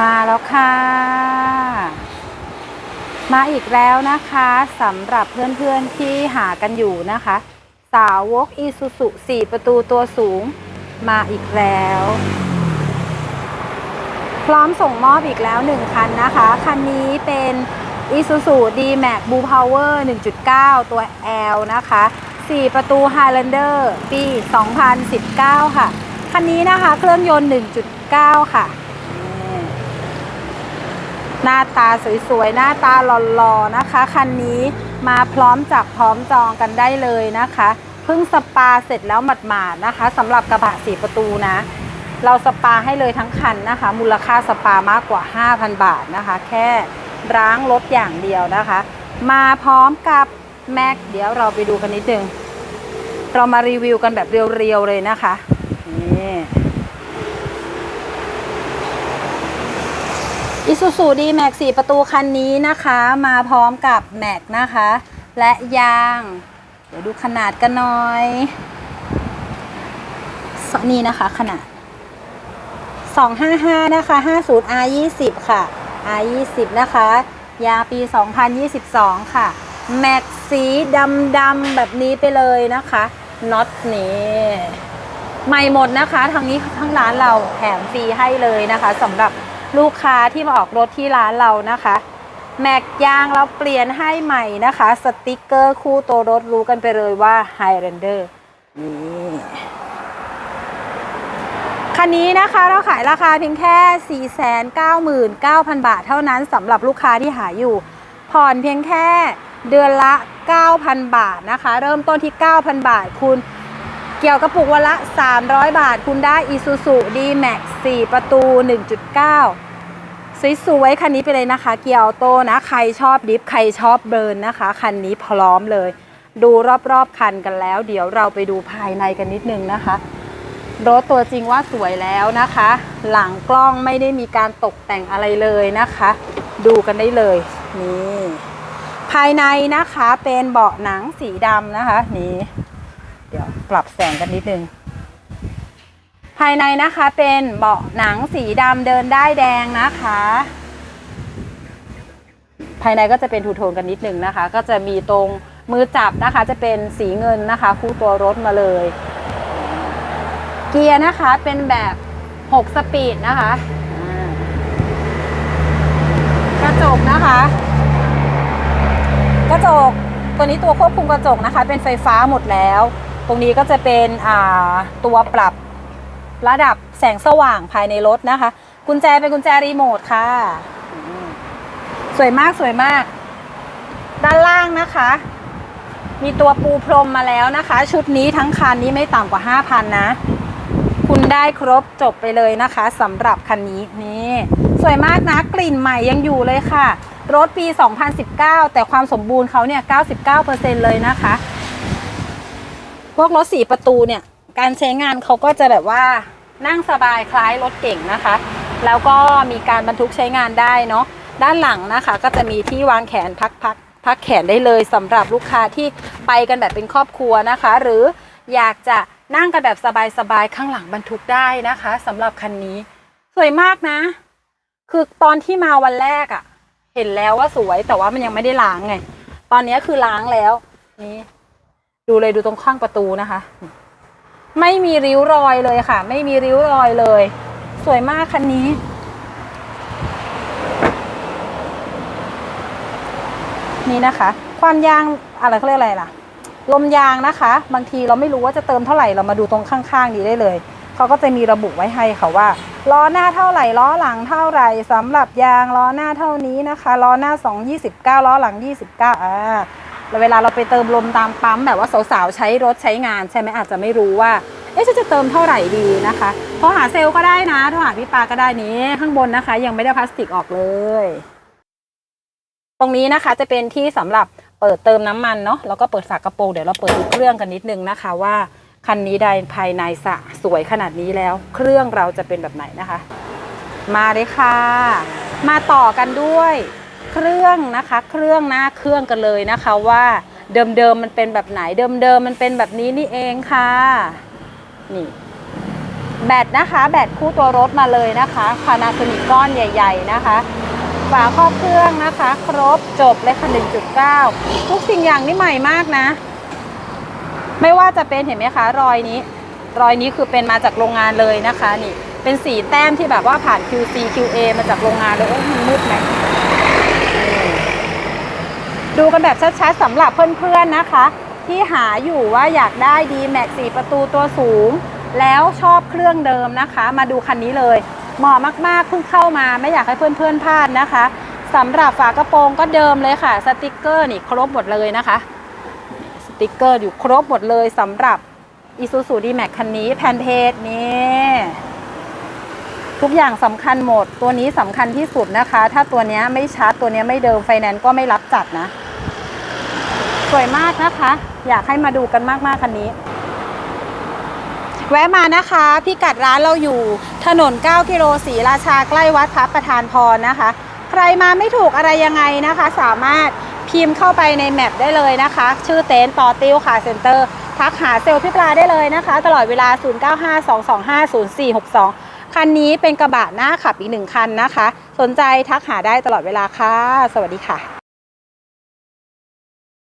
มาแล้วค่ะ มาอีกแล้วนะคะสำหรับเพื่อนๆที่หากันอยู่นะคะ สาวกอีซูซุ4ประตูตัวสูง มาอีกแล้ว พร้อมส่งมอบอีกแล้ว1คันนะคะ คันนี้เป็น Isuzu D-Max Blue Power 1.9 ตัว L นะคะ 4 ประตู Highlander ปี 2019 ค่ะ คันนี้นะคะ เครื่องยนต์ 1.9 ค่ะ หน้าตาสวยๆ หน้าตาหล่อๆนะคะ คันนี้มาพร้อมจับพร้อมจองกันได้เลยนะคะเพิ่งสปาเสร็จแล้วหมาดๆนะคะสำหรับกระบะ4ประตูนะ เราสปาให้เลยทั้งคันนะคะ มูลค่าสปามากกว่า 5,000 บาทนะคะ แค่ร้างรถอย่างเดียวนะคะ มาพร้อมกับแม็กเดี๋ยวเราไปดูกันนิดนึง เรามารีวิวกันแบบเรียวๆเลยนะคะนี่ อิซูซูดีแม็กสี่ประตูคันนี้นะคะมาพร้อมกับแม็กนะคะ และยาง เดี๋ยวดูขนาดกันหน่อยนี่นะคะขนาด 255 นะคะ 50 R 20ค่ะ R 20นะคะ ยาปี 2022 ค่ะ แม็กสีดำดำแบบนี้ไปเลยนะคะน็อตนี่ใหม่หมดนะคะทางนี้ทั้งร้านเราแถมฟรีให้เลยนะคะสำหรับ ลูกค้าที่มาออกรถที่ร้านเรานะคะ แม็กยางเราเปลี่ยนให้ใหม่นะคะ สติกเกอร์คู่ตัวรถรู้กันไปเลยว่า Highlander นี่คันนี้นะคะเราขายราคาเพียงแค่ 499,000 บาทเท่านั้นสำหรับลูกค้าที่หาอยู่ ผ่อนเพียงแค่เดือนละ 9,000 บาทนะคะ เริ่มต้นที่ 9,000 บาทคุณเกี่ยวกระปุกวันละ 300 บาท คุณได้ Isuzu D-Max 4 ประตู 1.9 สวยๆคันนี้ไปเลยนะคะ เกียร์ออโต้นะใครชอบดิฟใครชอบเบิร์นนะคะ คันนี้พร้อมเลย ดูรอบๆคันกันแล้ว เดี๋ยวเราไปดูภายในกันนิดนึงนะคะรถตัวจริงว่าสวยแล้วนะคะ หลังกล้องไม่ได้มีการตกแต่งอะไรเลยนะคะ ดูกันได้เลยนี่ภายในนะคะเป็นเบาะหนังสีดำนะคะนี่เดี๋ยวปรับแสงกันนิดนึง ภายในนะคะเป็นเบาะหนังสีดำเดินได้แดงนะคะ ภายในก็จะเป็นทูโทนกันนิดนึงนะคะ ก็จะมีตรงมือจับนะคะ จะเป็นสีเงินนะคะ คู่ตัวรถมาเลย เกียร์นะคะเป็นแบบ 6 สปีดนะคะกระจกนะคะ กระจกตัวนี้ตัวควบคุมกระจกนะคะ เป็นไฟฟ้าหมดแล้ว ตรงนี้ก็จะเป็นตัวปรับ ระดับแสงสว่างภายในรถนะคะ กุญแจเป็นกุญแจรีโมทค่ะ สวยมากสวยมาก ด้านล่างนะคะ มีตัวปูพรมมาแล้วนะคะ ชุดนี้ทั้งคันนี้ไม่ต่ำกว่า 5,000 นะ คุณได้ครบจบไปเลยนะคะสำหรับคันนี้นี่ สวยมากนะกลิ่นใหม่ยังอยู่เลยค่ะ รถปี 2019 แต่ความสมบูรณ์เขาเนี่ย 99%เลยนะคะ พวกรถสีประตูเนี่ย การใช้งานเขาก็จะแบบว่านั่งสบายคล้ายรถเก่งนะคะ แล้วก็มีการบรรทุกใช้งานได้เนาะด้านหลังนะคะ ก็จะมีที่วางแขนพักพักพักแขนได้เลยสำหรับลูกค้าที่ไปกันแบบเป็นครอบครัวนะคะ หรืออยากจะนั่งกันแบบสบายๆข้างหลังบรรทุกได้นะคะสำหรับคันนี้ สวยมากนะ คือตอนที่มาวันแรกอะ่ะ เห็นแล้วว่าสวยแต่ว่ามันยังไม่ได้ล้างไง ตอนนี้คือล้างแล้วนี่ดูเลยดูตรงข้างประตูนะคะ ไม่มีริ้วรอยเลยค่ะ ไม่มีริ้วรอยเลย สวยมากคันนี้ นี่นะคะ ความยางอะไรเขาเรียกอะไรล่ะ ลมยางนะคะ บางทีเราไม่รู้ว่าจะเติมเท่าไหร่เรามาดูตรงข้างๆนี้ได้เลยเขาก็จะมีระบุไว้ให้ค่ะว่าล้อหน้าเท่าไหร่ล้อหลังเท่าไหร่สำหรับยางล้อหน้าเท่านี้นะคะล้อหน้า 2 29ล้อหลัง 29อ่าแล้ว เวลาเราไปเติมลมตามปั๊มแบบว่าสาวๆใช้รถใช้งานใช่ไหมอาจจะไม่รู้ว่าเอ๊ะฉันจะเติมเท่าไหร่ดีนะคะโทรหาเซลล์ก็ได้นะโทรหาพี่ปาก็ได้นี้ข้างบนนะคะ ยังไม่ได้พลาสติกออกเลย ตรงนี้นะคะจะเป็นที่สำหรับเปิดเติมน้ำมันเนาะแล้วก็เปิดฝากระโปรงเดี๋ยวเราเปิดดูเครื่องกันนิดนึงนะคะว่าคันนี้ได้ภายในสะสวยขนาดนี้แล้ว เครื่องเราจะเป็นแบบไหนนะคะ มาเลยค่ะ มาต่อกันด้วย เครื่องนะคะ เครื่องหน้าเครื่องกันเลยนะคะว่าเดิมๆมันเป็นแบบไหนเดิมๆมันเป็นแบบนี้นี่เองค่ะนี่แบตนะคะ แบตคู่ตัวรถมาเลยนะคะพานาโซนิกก้อนใหญ่ ๆ นะคะฝาครอบเครื่องนะคะ ครบจบเลยค่ะ1.9 ทุกสิ่งอย่างนี่ใหม่มากนะ ไม่ว่าจะเป็นเห็นไหมคะ รอยนี้ รอยนี้คือเป็นมาจากโรงงานเลยนะคะ นี่ เป็นสีแต้มที่แบบว่าผ่าน QC QA มาจากโรงงานเลยโอ้มันมืดไหม ดูกันแบบชัดๆสำหรับเพื่อนๆนะคะ ที่หาอยู่ว่าอยากได้ดีแม็ก4ประตูตัวสูง แล้วชอบเครื่องเดิมนะคะ มาดูคันนี้เลยเหมาะมากๆเพิ่งเข้ามาไม่อยากให้เพื่อนๆพลาดนะคะสำหรับฝากระโปรงก็เดิมเลยค่ะ สติกเกอร์นี่ครบหมดเลยนะคะสติกเกอร์อยู่ครบหมดเลยสำหรับอ i s u z u D-Max คันนี้แผ่นเพจนี่ทุกอย่างสำคัญหมด ตัวนี้สำคัญที่สุดนะคะ ถ้าตัวนี้ไม่ชัดตัวนี้ไม่เดิมไฟแนนซ์ก็ไม่รับจัดนะ สวยมากนะคะ อยากให้มาดูกันมากๆคันนี้ แวะมานะคะพี่กัดร้านเราอยู่ถนน 9 กิโลศรีราชาใกล้วัดพระประธานพรนะคะ ใครมาไม่ถูกอะไรยังไงนะคะ สามารถพิมพ์เข้าไปในแมปได้เลยนะคะ ชื่อเต็นท์ปอติวค่ะเซ็นเตอร์ทักหาเซลล์พี่ปลาได้เลยนะคะ ตลอดเวลา 0952250462 คันนี้เป็นกระบะหน้าขับอีกหนึ่งคันนะคะ สนใจทักหาได้ตลอดเวลาค่ะ สวัสดีค่ะ